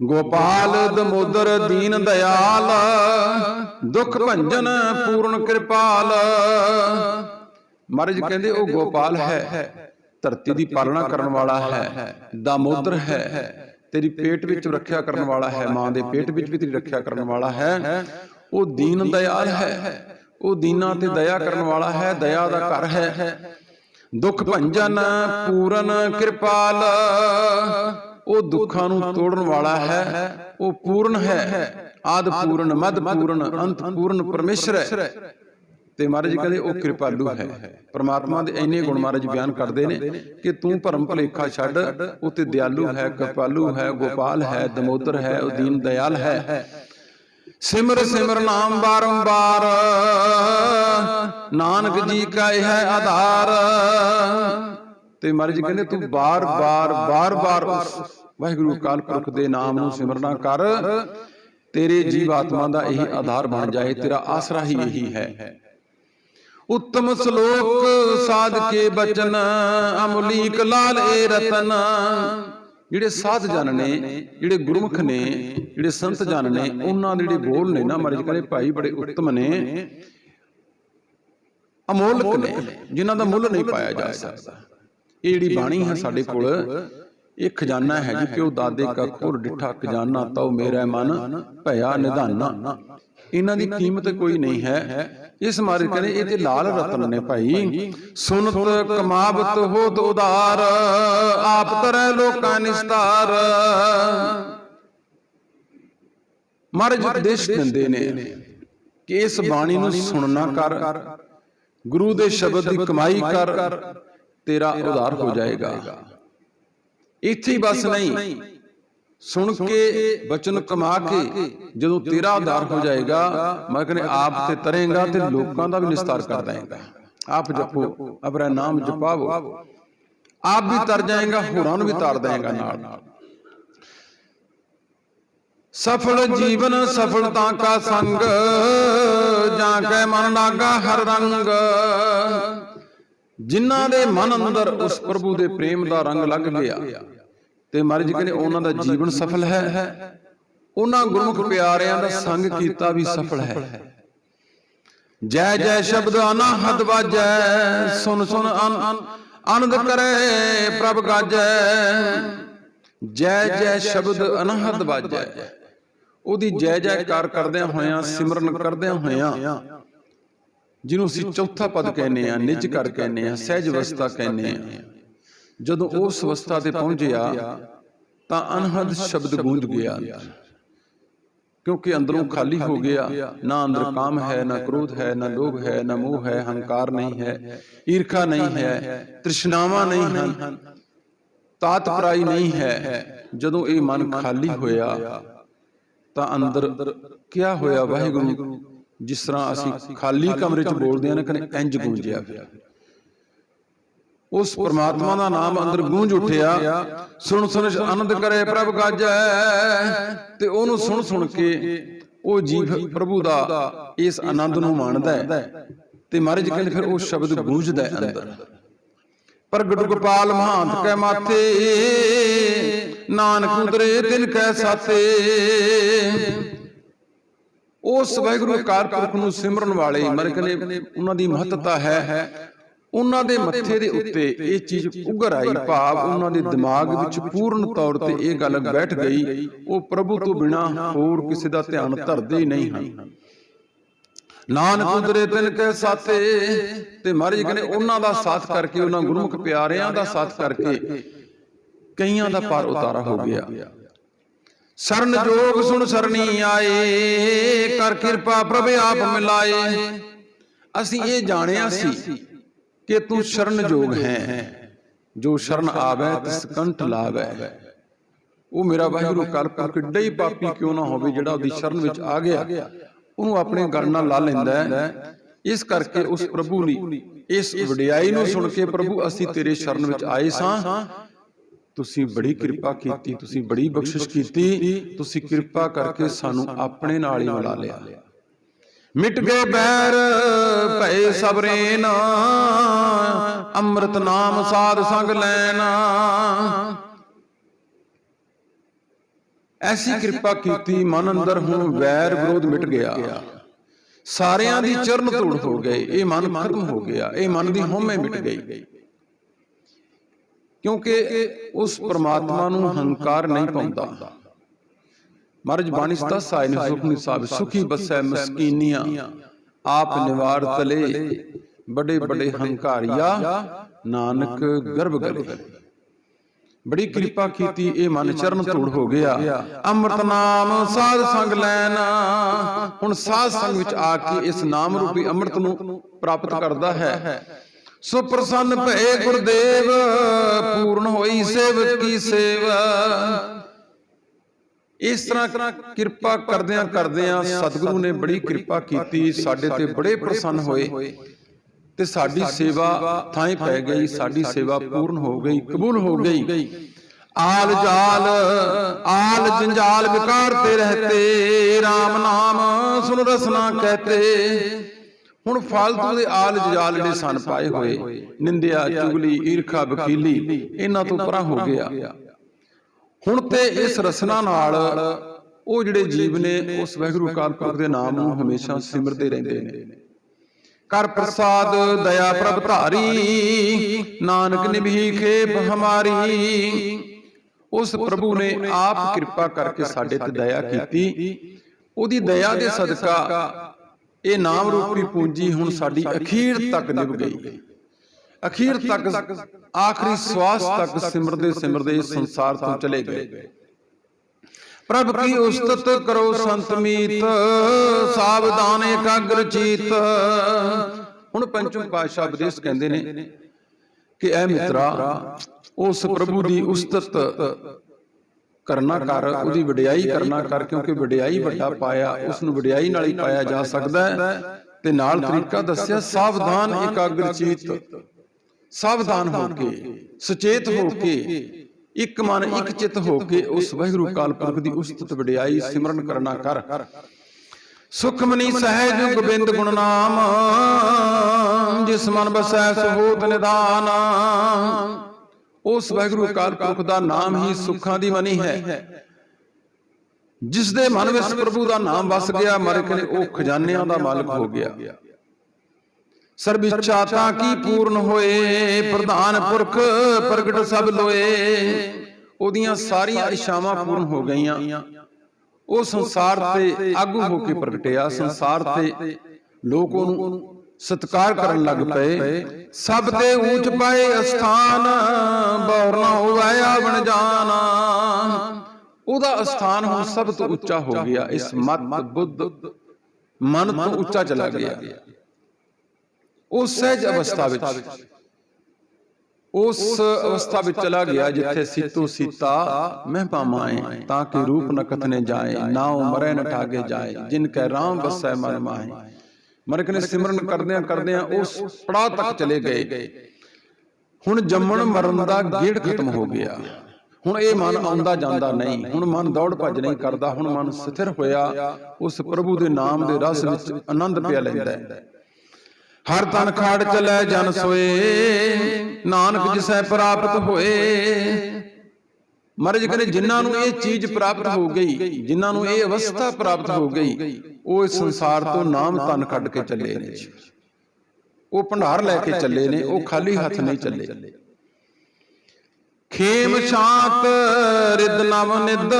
A: ਗੋਪਾਲ ਦਮੋਦਰ ਦੀਨ ਦਇਆਲ ਦੁਖ ਭੰਜਨ ਪੂਰਨ ਕਿਰਪਾਲ। ਮਹਾਰਾਜ ਕਹਿੰਦੇ ਉਹ ਗੋਪਾਲ ਹੈ ਧਰਤੀ ਦੀ ਪਾਲਣਾ ਕਰਨ ਵਾਲਾ ਹੈ ਦਾਮੋਦਰ ਹੈ ਤੇਰੀ ਪੇਟ ਵਿੱਚ ਰੱਖਿਆ ਕਰਨ ਵਾਲਾ ਹੈ ਮਾਂ ਦੇ ਪੇਟ ਵਿੱਚ ਵੀ ਤੇਰੀ ਰੱਖਿਆ ਕਰਨ ਵਾਲਾ ਹੈ। ਉਹ ਦੀਨ ਦਇਆਲ ਹੈ। ਉਹ ਦੀਨਾਂ ਤੇ ਦਇਆ ਕਰਨ ਵਾਲਾ ਹੈ ਦਇਆ ਦਾ ਘਰ ਹੈ। ਦੁਖ ਭੰਜਨ ਪੂਰਨ ਕਿਰਪਾਲ। ਉਹ ਦੁੱਖਾਂ ਨੂੰ ਤੋੜਨ ਵਾਲਾ ਹੈ, ਉਹ ਪੂਰਨ ਹੈ। ਆਦ ਪੂਰਨ, ਮਦ ਪੂਰਨ, ਅੰਤ ਪੂਰਨ ਪਰਮੇਸ਼ਰ ਹੈ। ਤੇ ਮਹਾਰਾਜ ਕਹਿੰਦੇ, ਉਹ ਕਿਰਪਾਲੂ ਹੈ। ਪ੍ਰਮਾਤਮਾ ਦੇ ਇੰਨੇ ਗੁਣ ਮਹਾਰਾਜ ਬਿਆਨ ਕਰਦੇ ਨੇ ਕਿ ਤੂੰ ਭਰਮ ਭਲੇਖਾ ਛੱਡ ਉਹ ਤੇ ਦਿਆਲੂ ਹੈ, ਕਿਰਪਾਲੂ ਹੈ, ਗੋਪਾਲ ਹੈ, ਦਮੋਦਰ ਹੈ, ਉਹ ਦੀਨ ਦਇਆਲ ਹੈ। ਸਿਮਰ ਸਿਮਰ ਨਾਮ ਬਾਰੰਬਾਰ। ਨਾਨਕ ਜੀ ਕਾ ਇਹ ਹੈ ਆਧਾਰ। ਤੇ ਮਹਾਰਾਜ ਜੀ ਕਹਿੰਦੇ ਤੂੰ ਬਾਰ-ਬਾਰ ਬਾਰ-ਬਾਰ ਵਾਹਿਗੁਰੂ ਅਕਾਲ ਪੁਰਖ ਦੇ ਨਾਮ ਨੂੰ ਸਿਮਰਨਾ ਕਰ। ਤੇਰੇ ਜੀਵ ਆਤਮਾ ਦਾ ਇਹੀ ਆਧਾਰ ਬਣ ਜਾਏ ਤੇਰਾ ਆਸਰਾ ਹੀ ਇਹੀ ਹੈ ਉੱਤਮ ਸ਼ਲੋਕ ਸਾਧ ਕੇ ਬਚਨ ਅਮਲੀਕ ਲਾਲ ਏ ਰਤਨ। ਜਿਹੜੇ ਸਾਧ ਜਨ ਨੇ ਜਿਹੜੇ ਗੁਰਮੁਖ ਨੇ ਜਿਹੜੇ ਸੰਤ ਜਨ ਨੇ ਉਹਨਾਂ ਦੇ ਜਿਹੜੇ ਬੋਲ ਨੇ ਨਾ ਮਹਾਰਾਜ ਕਹਿੰਦੇ ਭਾਈ ਬੜੇ ਉੱਤਮ ਨੇ। ਅਮੋਲਕ ਨੇ ਜਿਨ੍ਹਾਂ ਦਾ ਮੁੱਲ ਨਹੀਂ ਪਾਇਆ ਜਾ ਸਕਦਾ। ਇਹ ਜਿਹੜੀ ਬਾਣੀ ਹੈ ਸਾਡੇ ਕੋਲ ਇਹ ਖਜ਼ਾਨਾ ਹੈ ਜੀ ਪਿਓ ਦਾਦੇ ਕਾ ਖੁਰ ਡਿਠਾ ਖਜ਼ਾਨਾ ਤਉ ਮੇਰਾ ਮਨ ਭਇਆ ਨਿਧਾਨਾ। ਇਹਨਾਂ ਦੀ ਕੀਮਤ ਕੋਈ ਨਹੀਂ ਹੈ। ਇਸ ਮਾਰੇ ਕਹਿੰਦੇ ਇਹ ਤੇ ਲਾਲ ਰਤਨ ਨੇ ਭਾਈ। ਸੁਨਤ ਕਮਾਵਤ ਹੋਤ ਉਦਾਰ। ਆਪ ਤਰੈ ਲੋਕਾਂ ਨਿਸਤਾਰ। ਮਹਾਰਾਜ ਉਪਦੇਸ਼ ਦਿੰਦੇ ਨੇ ਕਿ ਇਸ ਬਾਣੀ ਨੂੰ ਸੁਣਨਾ ਕਰ। ਗੁਰੂ ਦੇ ਸ਼ਬਦ ਦੀ ਕਮਾਈ ਕਰ। ਤੇਰਾ ਉਧਾਰ ਹੋ ਜਾਏਗਾ। ਇੱਥੇ ਹੀ ਬਸ ਨਹੀਂ। ਸੁਣ ਕੇ ਬਚਨ ਕਮਾ ਕੇ ਜਦੋਂ ਤੇਰਾ ਉਧਾਰ ਹੋ ਜਾਏਗਾ ਮੈਂ ਕਹਿੰਦੇ ਆਪ ਤੇ ਤਰੇਗਾ ਤੇ ਲੋਕਾਂ ਦਾ ਵੀ ਨਿਸਤਾਰ ਕਰ ਦੇਗਾ। ਆਪ ਜਪੋ ਅਬਰਾ ਨਾਮ ਜਪਾਵੋ। ਆਪ ਵੀ ਤਰ ਜਾਏਗਾ ਹੋਰਾਂ ਨੂੰ ਵੀ ਤਾਰ ਦੇਗਾ ਨਾਲ। ਸਫਲ ਜੀਵਨ ਸਫਲਤਾ ਕਾ ਸੰਗ। ਜਾਂ ਕੈ ਮਨ ਲਾਗਾ ਹਰ ਰੰਗ। ਜਿਨ੍ਹਾਂ ਦੇ ਮਨ ਅੰਦਰ ਉਸ ਪ੍ਰਭੂ ਦੇ ਪ੍ਰੇਮ ਦਾ ਰੰਗ ਲੱਗ ਗਿਆ। ਤੇ ਮਹਾਰਾਜ ਜੀ ਕਹਿੰਦੇ ਉਹਨਾਂ ਦਾ ਜੀਵਨ ਸਫਲ ਹੈ। ਉਹਨਾਂ ਗੁਰਮੁਖ ਪਿਆਰਿਆਂ ਦਾ ਸੰਗ ਕੀਤਾ ਵੀ ਸਫਲ ਹੈ। ਜੈ ਜੈ ਸ਼ਬਦ ਅਨਹਦ ਵਾਜੈ, ਸੁਨ ਸੁਨ ਆਨੰਦ ਕਰੇ ਪ੍ਰਭ ਗਾਜੈ। ਜੈ ਜੈ ਸ਼ਬਦ ਅਨਹਦ ਵਾਜੈ। ਉਹਦੀ ਜੈ ਜੈਕਾਰ ਕਰਦਿਆਂ ਹੋਇਆਂ, ਸਿਮਰਨ ਕਰਦਿਆਂ ਹੋਇਆਂ, ਜਿਹਨੂੰ ਅਸੀਂ ਚੌਥਾ ਪਦ ਕਹਿੰਦੇ ਆ ਨਿਜ ਕਰ ਕਹਿੰਦੇ ਆ ਸਹਿਜ ਅਵਸਥਾ ਕਹਿੰਦੇ ਆ ਜਦੋਂ ਉਸ ਅਵਸਥਾ ਤੇ ਪਹੁੰਚਿਆ ਤਾਂ ਅਨਹਦ ਸ਼ਬਦ ਗੂੰਜ ਗਿਆ। ਕਿਉਂਕਿ ਅੰਦਰੋਂ ਖਾਲੀ ਹੋ ਗਿਆ ਨਾ ਅੰਦਰ ਕਾਮ ਹੈ ਨਾ ਕ੍ਰੋਧ ਹੈ ਨਾ ਲੋਭ ਹੈ ਨਾ ਮੋਹ ਹੈ ਹੰਕਾਰ ਨਹੀਂ ਹੈ ਈਰਖਾ ਨਹੀਂ ਹੈ ਤ੍ਰਿਸ਼ਨਾਵਾਂ ਨਹੀਂ ਹਨ। ਤਾਤ ਪਰਾਈ ਨਹੀਂ ਹੈ। ਜਦੋਂ ਇਹ ਮਨ ਖਾਲੀ ਹੋਇਆ ਤਾਂ ਅੰਦਰ ਕਿਆ ਹੋਇਆ ਵਾਹਿਗੁਰੂ? ਜਿਸ ਤਰ੍ਹਾਂ ਅਸੀਂ ਖਾਲੀ ਕਮਰੇ 'ਚ ਬੋਲਦੇ ਹਾਂ ਨਾ ਕਹਿੰਦੇ ਇੰਜ ਗੂੰਜਿਆ। ਫਿਰ। ਉਸ ਪ੍ਰਮਾਤਮਾ ਦਾ ਨਾਮ ਅੰਦਰ ਗੂੰਜ ਉੱਠਿਆ। ਸੁਣ ਸੁਣ ਆਨੰਦ ਕਰੇ ਪ੍ਰਭ ਗਾਜੈ ਤੇ ਉਹਨੂੰ ਸੁਣ ਸੁਣ ਕੇ ਉਹ ਜੀਵ ਪ੍ਰਭੂ ਦਾ ਇਸ ਆਨੰਦ ਨੂੰ ਮਾਣਦਾ ਹੈ। ਤੇ ਮਹਾਰਾਜ ਕਹਿੰਦੇ ਫਿਰ ਉਹ ਸ਼ਬਦ ਗੂੰਜਦਾ ਹੈ ਅੰਦਰ। ਪ੍ਰਗਟ ਗੋਪਾਲ ਮਹਾਂਤ ਕੈ ਮਾਥੇ ਨਾਨਕ ਉਦਰੇ ਦਿਨ ਕੈ ਸਾਥੇ ਉਸ ਵਾਹਿਗੁਰੂ ਅਕਾਲ ਪੁਰਖ ਨੂੰ ਸਿਮਰਨ ਵਾਲੇ ਮਰ ਕਹਿੰਦੇ ਉਹਨਾਂ ਦੀ ਮਹੱਤਤਾ ਹੈ। ਉਹਨਾਂ ਦੇ ਮੱਥੇ ਦੇ ਉੱਤੇ ਇਹ ਚੀਜ਼ ਉਗਰ ਆਈ ਭਾਵ ਉਹਨਾਂ ਦੇ ਦਿਮਾਗ ਵਿੱਚ ਪੂਰਨ ਤੌਰ ਤੇ ਇਹ ਗੱਲ ਬੈਠ ਗਈ ਉਹ ਪ੍ਰਭੂ ਤੋਂ ਬਿਨਾ ਹੋਰ ਕਿਸੇ ਦਾ ਧਿਆਨ ਧਰਦੇ ਹੀ ਨਹੀਂ ਹਨ। ਨਾਨਕ ਉਦਰੇ ਤਿਨ ਕੇ ਸਾਥੇ ਤੇ ਮਹਾਰਾਜ ਕਹਿੰਦੇ ਉਹਨਾਂ ਦਾ ਸਾਥ ਕਰਕੇ ਉਹਨਾਂ ਗੁਰਮੁਖ ਪਿਆਰਿਆਂ ਦਾ ਸਾਥ ਕਰਕੇ ਕਈਆਂ ਦਾ ਪਾਰ ਉਤਾਰਾ ਹੋ ਗਿਆ। ਸਰਨ ਜੋਗ ਸੁਣ ਸਰਣੀ ਆਏ ਕਰ ਕਿਰਪਾ ਪ੍ਰਭ ਆਪ ਮਿਲਾਏ। ਅਸੀਂ ਇਹ ਜਾਣਿਆ ਸੀ ਕਿ ਤੂੰ ਸ਼ਰਨ ਜੋਗ ਹੈ। ਜੋ ਸ਼ਰਨ ਆਵੈ ਤਿਸ ਕੰਠ ਲਾਵੈ। ਉਹ ਮੇਰਾ ਵਾਹਿਗੁਰੂ ਕਲਪੁਰ ਕਿੱਡਾ ਹੀ ਪਾਪੀ ਕਿਉਂ ਨਾ ਹੋਵੇ ਜਿਹੜਾ ਉਹਦੀ ਸ਼ਰਨ ਵਿੱਚ ਆ ਗਿਆ। ਉਹਨੂੰ ਆਪਣੇ ਗਲ ਨਾਲ ਲਾ ਲੈਂਦਾ ਹੈ। ਇਸ ਕਰਕੇ ਉਸ ਪ੍ਰਭੂ ਲਈ ਇਸ ਵਡਿਆਈ ਨੂੰ ਸੁਣ ਕੇ ਪ੍ਰਭੂ ਅਸੀਂ ਤੇਰੇ ਸ਼ਰਨ ਵਿੱਚ ਆਏ ਸਾਂ। ਤੁਸੀਂ ਬੜੀ ਕਿਰਪਾ ਕੀਤੀ ਤੁਸੀਂ ਬੜੀ ਬਖਸ਼ਿਸ਼ ਕੀਤੀ। ਤੁਸੀਂ ਕਿਰਪਾ ਕਰਕੇ ਸਾਨੂੰ ਆਪਣੇ ਨਾਲ ਹੀ ਮਿਲਾ ਲਿਆ। ਮਿਟ ਗਏ ਬੈਰ ਭਏ ਸਬਰੇਨ ਅੰਮ੍ਰਿਤ ਨਾਮ ਸਾਧ ਸੰਗ ਲੈਣਾ। ਐਸੀ ਕਿਰਪਾ ਕੀਤੀ ਮਨ ਅੰਦਰ ਹੁਣ ਵੈਰ ਵਿਰੋਧ ਮਿਟ ਗਿਆ। ਸਾਰਿਆਂ ਦੀ ਚਰਨ ਧੂੜ ਹੋ ਗਏ। ਇਹ ਮਨ ਖਤਮ ਹੋ ਗਿਆ। ਇਹ ਮਨ ਦੀ ਹਉਮੈ ਮਿਟ ਗਈ। ਕਿਉਂਕਿ ਉਸ ਪ੍ਰਮਾਤਮਾ ਨੂੰ ਹੰਕਾਰ ਨਹੀਂ ਪਾਉਂਦਾ ਮਹਾਰਾਜ ਬਾਣੀ ਸਤਾ ਸਾਇ ਨੇ ਸੁਖਨੀ ਸਾਹਿਬ ਸੁਖੀ ਬਸੈ ਮਸਕੀਨੀਆਂ। ਆਪ ਨਿਵਾਰ ਤਲੇ ਬੜੇ ਬੜੇ ਹੰਕਾਰੀਆ। ਨਾਨਕ ਗਰਭ ਗਲੇ ਬੜੀ ਕਿਰਪਾ ਕੀਤੀ। ਇਹ ਮਨ ਚਰਨ ਧੂੜ ਹੋ ਗਿਆ। ਅੰਮ੍ਰਿਤ ਨਾਮ ਸਾਧ ਸੰਗ ਲੈਣਾ। ਹੁਣ ਸਾਧ ਸੰਗ ਵਿੱਚ ਆ ਕੇ ਇਸ ਨਾਮ ਰੂਪੀ ਅੰਮ੍ਰਿਤ ਨੂੰ ਪ੍ਰਾਪਤ ਕਰਦਾ ਹੈ। ਸੋ ਪ੍ਰਸੰਨ ਭਏ ਗੁਰਦੇਵ। ਪੂਰਨ ਹੋਈ ਸੇਵਕ ਕੀ ਸੇਵਾ ਇਸ ਤਰ੍ਹਾਂ ਕਿਰਪਾ ਕਰਦਿਆਂ ਕਰਦਿਆਂ ਸਤਿਗੁਰੂ ਨੇ ਬੜੀ ਕਿਰਪਾ ਕੀਤੀ ਸਾਡੇ ਤੇ ਬੜੇ ਪ੍ਰਸੰਨ ਹੋਏ ਤੇ ਸਾਡੀ ਸੇਵਾ ਥਾਂ ਪੈ ਗਈ ਸਾਡੀ ਸੇਵਾ ਪੂਰਨ ਹੋ ਗਈ ਕਬੂਲ ਹੋ ਗਈ। ਆਲ ਜਾਲ ਆਲ ਜੰਜਾਲ ਵਿਕਾਰ ਤੇ ਰਹਤੇ RAM ਨਾਮ ਸੁਨ ਰਸਨਾ ਕਹਤੇ। ਹੁਣ ਫਾਲਤੂ ਦੇ ਆਲ ਜਜਾਲ ਜਿਹੜੇ ਸਨ ਪਾਏ ਹੋਏ। ਨਿੰਦਿਆ ਚੁਗਲੀ ਈਰਖਾ ਵਕੀਲੀ ਇਹਨਾਂ ਤੋਂ ਪਰਾਂ ਹੋ ਗਿਆ। ਹੁਣ ਤੇ ਇਸ ਰਸਨਾ ਨਾਲ ਉਹ ਜਿਹੜੇ ਜੀਵ ਨੇ ਉਸ ਵਾਹਿਗੁਰੂ ਅਕਾਲ ਪੁਰਖ ਦੇ ਨਾਮ ਨੂੰ ਹਮੇਸ਼ਾ ਸਿਮਰਦੇ ਰਹਿੰਦੇ ਨੇ। ਕਰ ਪ੍ਰਸਾਦ ਦਇਆ ਪ੍ਰਭ ਧਾਰੀ। ਨਾਨਕ ਨਿਭੀ ਖੇਪ ਹਮਾਰੀ। ਉਸ ਪ੍ਰਭੂ ਨੇ ਆਪ ਕਿਰਪਾ ਕਰਕੇ ਸਾਡੇ ਤੇ ਦਇਆ ਕੀਤੀ। ਉਹਦੀ ਦਇਆ ਦੇ ਸਦਕਾ ਇਹ ਨਾਮ ਰੂਪੀ ਪੂੰਜੀ ਹੁਣ ਸਾਡੀ ਅਖੀਰ ਤੱਕ ਨਿਭ ਗਈ। ਅਖੀਰ ਤੱਕ ਆਖਰੀ ਸਵਾਸ ਤੱਕ ਸਿਮਰਦੇ ਸਿਮਰਦੇ ਇਸ ਸੰਸਾਰ ਤੋਂ ਚਲੇ ਗਏ। ਪ੍ਰਭ ਕੀ ਉਸਤਤ ਕਰੋ ਸੰਤ ਮੀਤ? ਸਾਵਧਾਨ ਇਕਾਗਰ ਚੀਤ। ਹੁਣ ਪੰਚਮ ਪਾਤਸ਼ਾਹ ਉਪਦੇਸ਼ ਕਹਿੰਦੇ ਨੇ ਕਿ ਐ ਮਿੱਤਰਾ ਉਸ ਪ੍ਰਭੂ ਦੀ ਉਸਤਤ ਕਰਨਾ ਕਰ ਉਹਦੀ ਵਡਿਆਈ ਕਰਨਾ ਕਰ ਕਿਉਂਕਿ ਵਡਿਆਈ ਵੱਡਾ ਪਾਇਆ ਉਸ ਨੂੰ ਵਡਿਆਈ ਨਾਲ ਹੀ ਪਾਇਆ ਜਾ ਸਕਦਾ ਹੈ ਤੇ ਨਾਲ ਤਰੀਕਾ ਦੱਸਿਆ ਸਾਵਧਾਨ ਇਕਾਗਰ ਚੀਤ। ਸਾਵਧਾਨ ਹੋ ਕੇ ਸੁਚੇਤ ਹੋ ਕੇ ਇੱਕ ਮਨ ਇੱਕ ਚਿੱਤ ਹੋ ਕੇ ਉਸ ਵਾਹਿਗੁਰੂ ਕਾਲ ਪੁਰਖ ਦੀ ਉਸਤਤ ਵਡਿਆਈ ਸਿਮਰਨ ਕਰਨਾ ਕਰ। ਸੁਖਮਨੀ ਸਹਿਜ ਗੋਬਿੰਦ ਗੁਣ ਨਾਮ ਜਿਸ ਮਨ ਬਸੈ ਸਹੋਤ ਨਿਦਾਨ। ਉਸ ਵਾਹਿਗੁਰੂ ਅਕਾਲ ਪੁਰਖ ਦਾ ਨਾਮ ਹੀ ਸੁੱਖਾਂ ਦੀ ਮਨੀ ਹੈ। ਜਿਸ ਦੇ ਮਨ ਵਿੱਚ ਪ੍ਰਭੂ ਦਾ ਨਾਮ ਵਸ ਗਿਆ ਮਰ ਕੇ ਉਹ ਖਜ਼ਾਨਿਆਂ ਦਾ ਮਾਲਕ ਹੋ ਗਿਆ। ਸਰਬ ਇੱਛਾ ਤਾਂ ਕੀ ਪੂਰਨ ਹੋਏ? ਪ੍ਰਧਾਨ ਪੁਰਖ ਪ੍ਰਗਟ ਸਭ ਲੋਏ। ਉਹਦੀਆਂ ਸਾਰੀਆਂ ਇਛਾਵਾਂ ਪੂਰਨ ਹੋ ਗਈਆਂ। ਉਹ ਸੰਸਾਰ ਤੇ ਆਗੂ ਹੋ ਕੇ ਪ੍ਰਗਟਿਆ। ਸੰਸਾਰ ਤੇ ਲੋਕ ਉਹਨੂੰ ਸਤਕਾਰ ਕਰਨ ਲੱਗ ਪਏ। ਸਭ ਤੇ ਊਚ ਪਾਏ ਅਸਥਾਨ। ਬੌਰ ਨਾ ਹੋਵੇ ਆਵਣ ਜਾਣਾ ਉਹਦਾ ਅਸਥਾਨ ਹੁਣ ਸਭ ਤੋਂ ਉੱਚਾ ਹੋ ਗਿਆ। ਇਸ ਮਤ ਬੁੱਧ ਮਨ ਤੋਂ ਉੱਚਾ ਚਲਾ ਗਿਆ। ਉਹ ਸਹਿਜ ਅਵਸਥਾ ਵਿੱਚ। ਉਸ ਅਵਸਥਾ ਵਿੱਚ ਚਲਾ ਗਿਆ ਜਿੱਥੇ ਸੀਤੋ ਸੀਤਾ ਮੈਂ ਪਾਮਾਏ ਤਾਂ ਕਿ ਰੂਪ ਨ ਕਥਨੇ ਜਾਏ ਨਾਉ ਮਰੈ ਨ ਠਾਗੇ ਜਾਏ ਜਿਨ ਕੈ ਰਾਮ ਵਸੈ ਮਨ ਮਾਏ ਮਨ ਕਨੇ ਸਿਮਰਨ ਕਰਦਿਆਂ ਕਰਦਿਆਂ ਉਸ ਪੜਾਅ ਤੱਕ ਚਲੇ ਗਏ। ਹੁਣ ਜੰਮਣ ਮਰਨ ਦਾ ਗੇੜ ਖਤਮ ਹੋ ਗਿਆ। ਹੁਣ ਇਹ ਮਨ ਆਉਂਦਾ ਜਾਂਦਾ ਨਹੀਂ। ਹੁਣ ਮਨ ਦੌੜ ਭੱਜ ਨਹੀਂ ਕਰਦਾ। ਹੁਣ ਮਨ ਸਥਿਰ ਹੋਇਆ। ਉਸ ਪ੍ਰਭੂ ਦੇ ਨਾਮ ਦੇ ਰਸ ਵਿੱਚ ਆਨੰਦ ਪਿਆ ਲੈਂਦਾ ਹੈ। ਹਰ ਤਨ ਖਾੜ ਚਲੇ ਜਨ ਸੋਏ ਨਾਨਕ ਜਿਸੈ ਪ੍ਰਾਪਤ ਹੋਏ। ਮਹਾਰਾਜ ਕਹਿੰਦੇ ਜਿਨ੍ਹਾਂ ਨੂੰ ਇਹ ਚੀਜ਼ ਪ੍ਰਾਪਤ ਹੋ ਗਈ ਜਿਨ੍ਹਾਂ ਨੂੰ ਇਹ ਅਵਸਥਾ ਪ੍ਰਾਪਤ ਹੋ ਗਈ ਉਹ ਇਸ ਸੰਸਾਰ ਤੋਂ ਨਾਮ ਤਨ ਕੱਢ ਕੇ ਚੱਲੇ ਨੇ। ਉਹ ਭੰਡਾਰ ਲੈ ਕੇ ਚੱਲੇ ਨੇ ਉਹ ਖਾਲੀ ਹੱਥ ਨਹੀਂ ਚੱਲੇ। ਖੇਮ ਸ਼ਾਂਤ ਰਿਦ ਨਵ ਨਿਦ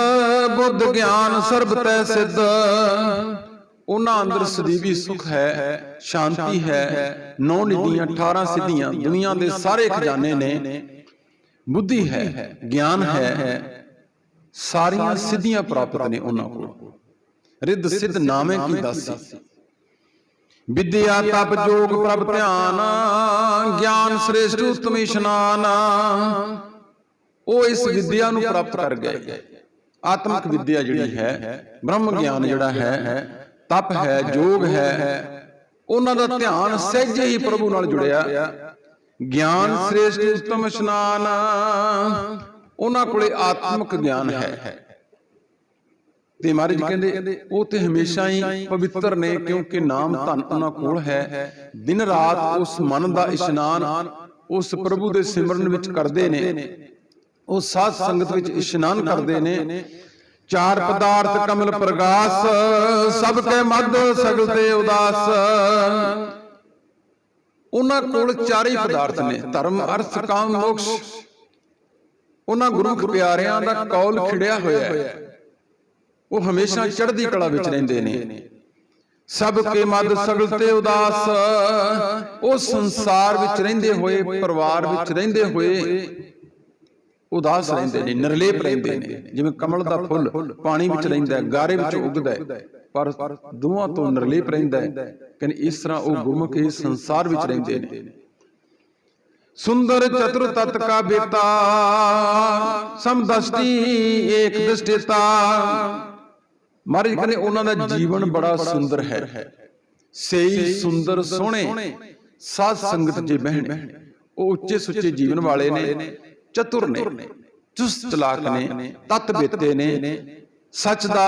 A: ਬੁੱਧ ਗਿਆਨ ਸਰਬ ਤੈ ਸਿੱਧ। ਉਹਨਾਂ ਅੰਦਰ ਸਦੀਵੀ ਸੁਖ ਹੈ, ਸ਼ਾਂਤੀ ਹੈ, ਨੌ ਨਿਧੀਆਂ 18 ਸਿੱਧੀਆਂ, ਦੁਨੀਆ ਦੇ ਸਾਰੇ ਖਜ਼ਾਨੇ ਨੇ। ਬੁੱਧੀ ਹੈ, ਗਿਆਨ ਹੈ, ਸਾਰੀਆਂ ਸਿੱਧੀਆਂ ਪ੍ਰਾਪਤ ਨੇ ਉਹਨਾਂ ਕੋਲ। ਰਿੱਧ ਸਿੱਧ ਨਾਮੇ ਕੀ ਦਾਸੀ? ਵਿਦਿਆ ਤਪ ਜੋਗ ਪ੍ਰਭ ਧਿਆਨ, ਗਿਆਨ ਸ੍ਰੇਸ਼ਟ ਉਤਮ ਇਸ਼ਨਾਨ। ਉਹ ਇਸ ਵਿਦਿਆ ਨੂੰ ਪ੍ਰਾਪਤ ਕਰ ਗਏ। ਆਤਮਿਕ ਵਿਦਿਆ ਜਿਹੜੀ ਹੈ, ਬ੍ਰਹਮ ਗਿਆਨ ਜਿਹੜਾ ਹੈ ਤਪ ਹੈ ਜੋਗ ਹੈ। ਉਹਨਾਂ ਦਾ ਧਿਆਨ ਸਹਿਜੇ ਹੀ ਪ੍ਰਭੂ ਨਾਲ ਜੁੜਿਆ। ਗਿਆਨ ਸ੍ਰੇਸ਼ਟ ਉਤਮ ਇਸ਼ਨਾਨ। ਉਹਨਾਂ ਕੋਲੇ ਆਤਮਿਕ ਗਿਆਨ ਹੈ। ਤੇ ਮਹਾਰਾਜ ਕਹਿੰਦੇ ਉਹ ਤੇ ਹਮੇਸ਼ਾ ਹੀ ਪਵਿੱਤਰ ਨੇ ਕਿਉਂਕਿ ਨਾਮ ਧਨ ਉਹਨਾਂ ਕੋਲ ਹੈ। ਦਿਨ ਰਾਤ ਉਸ ਮਨ ਦਾ ਇਸ਼ਨਾਨ ਉਸ ਪ੍ਰਭੂ ਦੇ ਸਿਮਰਨ ਵਿੱਚ ਕਰਦੇ ਨੇ। ਉਹ ਸਾਧ ਸੰਗਤ ਵਿੱਚ ਇਸ਼ਨਾਨ ਕਰਦੇ ਨੇ। ਚਾਰ ਪਦਾਰਥ ਕਮਲ ਪ੍ਰਗਾਸ ਸਭ ਕੇ ਮਦ ਸਗਲ ਤੇ ਉਦਾਸ। ਉਹਨਾਂ ਕੋਲ ਚਾਰੇ ਹੀ ਪਦਾਰਥ ਨੇ ਧਰਮ ਅਰਥ ਕਾਮ ਮੋਕਸ਼। ਉਹਨਾਂ ਗੁਰੂ ਪਿਆਰਿਆਂ ਦਾ ਕੌਲ ਖਿੜਿਆ ਹੋਇਆ ਹੈ। ਉਹ ਹਮੇਸ਼ਾ ਚੜ੍ਹਦੀ ਕਲਾ ਵਿੱਚ ਰਹਿੰਦੇ ਨੇ। ਸਭ ਕੇ ਮਦ ਸਗਲ ਤੇ ਉਦਾਸ। ਉਹ ਸੰਸਾਰ ਵਿੱਚ ਰਹਿੰਦੇ ਹੋਏ ਪਰਿਵਾਰ ਵਿੱਚ ਰਹਿੰਦੇ ਹੋਏ। ਉਦਾਸ ਰਹਿੰਦੇ ਨੇ ਨਿਰਲੇਪ ਰਹਿੰਦੇ ਨੇ। ਜਿਵੇਂ ਕਮਲ ਦਾ ਫੁੱਲ ਪਾਣੀ ਵਿੱਚ ਰਹਿੰਦਾ ਹੈ ਗਾਰੇ ਵਿੱਚ ਉੱਗਦਾ ਹੈ। ਪਰ ਦੋਹਾਂ ਤੋਂ ਨਿਰਲੇਪ ਰਹਿੰਦਾ ਹੈ ਕਹਿੰਦੇ ਇਸ ਤਰ੍ਹਾਂ ਉਹ ਗੁਰਮੁਖ ਇਸ ਸੰਸਾਰ ਵਿੱਚ ਰਹਿੰਦੇ ਨੇ। ਸੁੰਦਰ ਚਤੁਰ ਤਤ ਕਾ ਬੇਤਾ ਸਮਦਸ਼ਟੀ ਏਕ ਦ੍ਰਿਸ਼ਟਿਤਾ ਮਹਾਰਾਜ ਕਹਿੰਦੇ ਉਹਨਾਂ ਦਾ ਜੀਵਨ ਬੜਾ ਸੁੰਦਰ ਹੈ। ਸਹੀ ਸੁੰਦਰ ਸੋਹਣੇ ਸਾਧ ਸੰਗਤ ਜੇ ਬਹਿਣੇ ਉਹ ਉੱਚੇ ਸੁੱਚੇ ਜੀਵਨ ਵਾਲੇ ਨੇ। ਚਤੁਰ ਨੇ। ਚੁਸਤ ਚਲਾਕ ਨੇ ਤਤ ਬੇਤੇ ਨੇ ਸੱਚ ਦਾ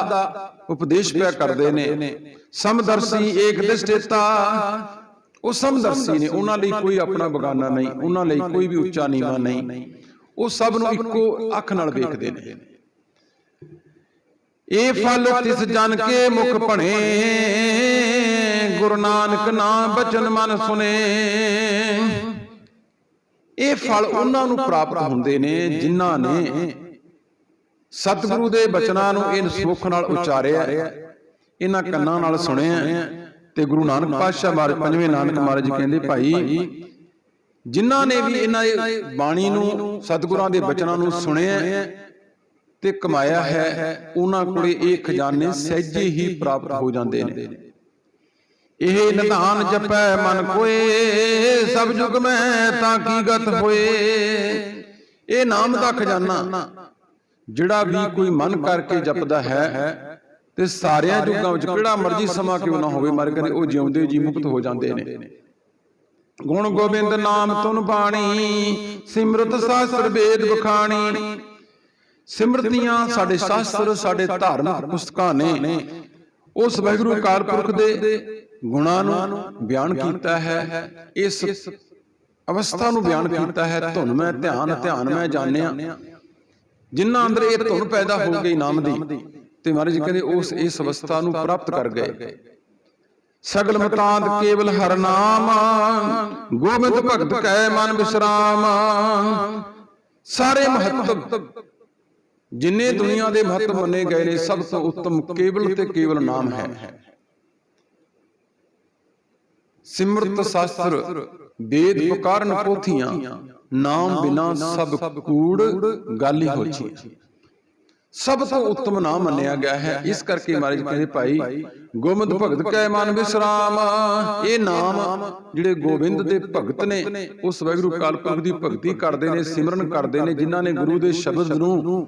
A: ਉਪਦੇਸ਼ ਪਿਆ ਕਰਦੇ ਨੇ। ਸਮਦਰਸੀ ਏਕ ਦ੍ਰਿਸ਼ਟਿਤਾ ਉਹ ਸਮਦਰਸੀ ਨੇ ਉਹਨਾਂ ਲਈ ਕੋਈ ਆਪਣਾ ਬਗਾਨਾ ਨਹੀਂ ਉਹਨਾਂ ਲਈ ਕੋਈ ਵੀ ਉੱਚਾ ਨੀਵਾ ਨਹੀਂ। ਉਹ ਸਭ ਨੂੰ ਇੱਕੋ ਅੱਖ ਨਾਲ ਵੇਖਦੇ ਨੇ। ਇਹ ਫਲ ਤਿਸ ਜਨ ਕੇ ਮੁਖ ਭਣੇ। ਗੁਰੂ ਨਾਨਕ ਨਾਮ ਬਚਨ ਮਨ ਸੁਨੇ। ਇਹ ਫਲ ਉਹਨਾਂ ਨੂੰ ਪ੍ਰਾਪਤ ਹੁੰਦੇ ਨੇ ਜਿਨ੍ਹਾਂ ਨੇ ਸਤਿਗੁਰੂ ਦੇ ਬਚਨਾਂ ਨੂੰ ਇਹ ਸੁੱਖ ਨਾਲ ਉਚਾਰਿਆ। ਇਹਨਾਂ ਕੰਨਾਂ ਨਾਲ ਸੁਣਿਆ ਤੇ ਗੁਰੂ ਨਾਨਕ ਪਾਤਸ਼ਾਹ ਮਹਾਰਾਜ ਪੰਜਵੇਂ ਨਾਨਕ ਮਹਾਰਾਜ ਕਹਿੰਦੇ ਭਾਈ ਜਿਨ੍ਹਾਂ ਨੇ ਵੀ ਇਹਨਾਂ ਦੀ ਬਾਣੀ ਨੂੰ ਸਤਿਗੁਰਾਂ ਦੇ ਬਚਨਾਂ ਨੂੰ ਸੁਣਿਆ ਤੇ ਕਮਾਇਆ ਹੈ ਉਹਨਾਂ ਕੋਲੇ ਇਹ ਖਜ਼ਾਨੇ ਸਹਿਜੇ ਹੀ ਪ੍ਰਾਪਤ ਹੋ ਜਾਂਦੇ ਨੇ। ਇਹ ਨਿਧਾਨ ਜਪੈ ਮਨ ਕੋਏ, ਸਭ ਜੁਗ ਮੈਂ ਤਾਂ ਕੀ ਗਤ ਹੋਏ। ਇਹ ਨਾਮ ਦਾ ਖਜ਼ਾਨਾ, ਜਿਹੜਾ ਵੀ ਕੋਈ ਮਨ ਕਰਕੇ ਜਪਦਾ ਹੈ ਤੇ ਸਾਰਿਆਂ ਜੁਗਾਂ ਵਿੱਚ ਕਿਹੜਾ ਮਰਜ਼ੀ ਸਮਾਂ ਕਿਉਂ ਨਾ ਹੋਵੇ, ਮਰ ਕਹਿੰਦੇ ਉਹ ਜਿਉਂਦੇ ਜੀ ਮੁਕਤ ਹੋ ਜਾਂਦੇ ਨੇ। ਗੁਣ ਗੋਬਿੰਦ ਨਾਮ ਤੁਨ ਬਾਣੀ ਸਿਮਰਤ ਸਾਸਤਰ ਵੇਦ ਬਖਾਣੀ ਸਿਮਰਤੀਆਂ ਸਾਡੇ ਸ਼ਾਸਤਰ, ਸਾਡੇ ਧਾਰਮਿਕ ਪੁਸਤਕਾਂ ਨੇ। ਉਸ ਵਾਹਿਗੁਰੂ ਅਕਾਲ ਪੁਰਖ ਦੇ ਗੁਣਾਂ ਨੂੰ ਬਿਆਨ ਕੀਤਾ ਹੈ, ਇਸ ਅਵਸਥਾ ਨੂੰ ਬਿਆਨ ਕੀਤਾ ਹੈ, ਧੁਨ ਮੈਂ ਧਿਆਨ ਧਿਆਨ ਮੈਂ ਜਾਣਿਆ। ਜਿਨ੍ਹਾਂ ਅੰਦਰ ਇਹ ਧੁਨ ਪੈਦਾ ਹੋ ਗਈ ਨਾਮ ਦੀ, ਤੇ ਮਹਾਰਾਜ ਕਹਿੰਦੇ ਉਸ, ਇਸ ਅਵਸਥਾ ਨੂੰ ਪ੍ਰਾਪਤ ਕਰ ਗਏ। ਸਗਲ ਮਤਾਂਤ ਕੇਵਲ ਹਰ ਨਾਮ, ਗੋਬਿੰਦ ਭਗਤ ਕੈ ਮਨ ਵਿਸਰਾਮ। ਸਾਰੇ ਮਹੱਤਵ, ਜਿੰਨੇ ਦੁਨੀਆ ਦੇ ਮਹੱਤਵ ਮੰਨੇ ਗਏ ਨੇ, ਸਭ ਤੋਂ ਉੱਤਮ ਕੇਵਲ ਤੇ ਕੇਵਲ ਨਾਮ ਹੈ। ਸਿਮਰਤ ਸ਼ਾਸਤਰ ਵੇਦ ਪੁਕਾਰਨ ਪੋਥੀਆਂ ਨਾਮ ਬਿਨਾ ਸਭ ਕੂੜ ਗਾਲੀ ਹੋਛੀ ਸਭ ਤੋਂ ਉੱਤਮ ਨਾਮ ਮੰਨਿਆ ਗਿਆ ਹੈ। ਇਸ ਕਰਕੇ ਮਹਾਰਾਜ ਕਹਿੰਦੇ ਭਾਈ ਗੋਬਿੰਦ ਭਗਤ ਕੈ ਮਨ ਵਿਸਰਾਮ। ਇਹ ਨਾਮ ਜਿਹੜੇ ਗੋਬਿੰਦ ਦੇ ਭਗਤ ਨੇ ਉਸ ਵਾਹਿਗੁਰੂ ਕਾਲਪੁਰਖ ਦੀ ਭਗਤੀ ਕਰਦੇ ਨੇ ਸਿਮਰਨ ਕਰਦੇ ਨੇ ਜਿਨ੍ਹਾਂ ਨੇ ਗੁਰੂ ਦੇ ਸ਼ਬਦ ਨੂੰ